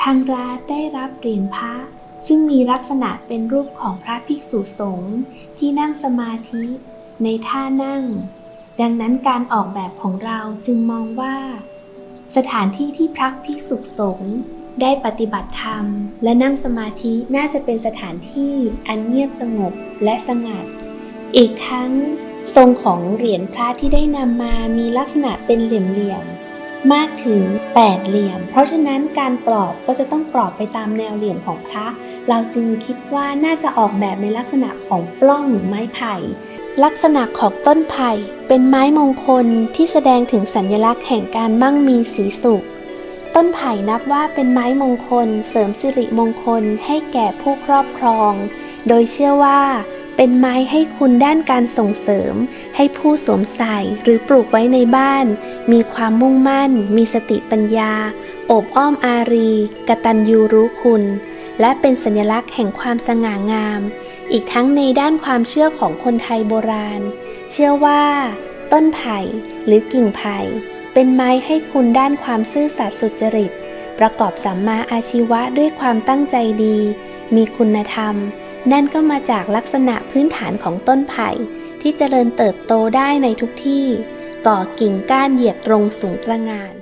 ทางร้านได้รับเหรียญพระ ซึ่งมีลักษณะเป็นรูปของพระภิกษุสงฆ์ที่นั่งสมาธิในท่านั่ง ดังนั้นการออกแบบของเราจึงมองว่า สถานที่ที่พระภิกษุสงฆ์ได้ปฏิบัติธรรม และนั่งสมาธิน่าจะเป็นสถานที่อันเงียบสงบและสงัด อีกทั้งทรงของเหรียญพระที่ได้นำมามีลักษณะเป็นเหลี่ยมๆ มากถึง 8 เหลี่ยม เพราะฉะนั้นการกรอบก็จะต้องกรอบไปตามแนวเหลี่ยมของพระ เราจึงคิดว่าน่าจะออกแบบในลักษณะของปล้องหรือไม้ไผ่ ลักษณะของต้นไผ่เป็นไม้มงคลที่แสดงถึงสัญลักษณ์แห่งการมั่งมีสีสุข ต้นไผ่นับว่าเป็นไม้มงคล เสริมสิริมงคลให้แก่ผู้ครอบครอง โดยเชื่อว่าเป็นไม้ให้คุณด้านการส่งเสริม ให้ผู้สวมใส่หรือปลูกไว้ในบ้าน มีความมุ่งมั่น มีสติปัญญา โอบอ้อมอารี กตัญญูรู้คุณ และเป็นสัญลักษณ์แห่งความสง่างาม อีกทั้งในด้านความเชื่อของคนไทยโบราณ เชื่อว่า ต้นไผ่หรือกิ่งไผ่ เป็นไม้ให้คุณด้านความซื่อสัตย์สุจริต ประกอบสัมมาอาชีวะด้วยความตั้งใจดี มีคุณธรรม นั่นก็มาจากลักษณะพื้นฐานของต้นไผ่ที่เจริญเติบโตได้ในทุกที่ ก่อกิ่งก้านเหยียดตรงสูงตระงาน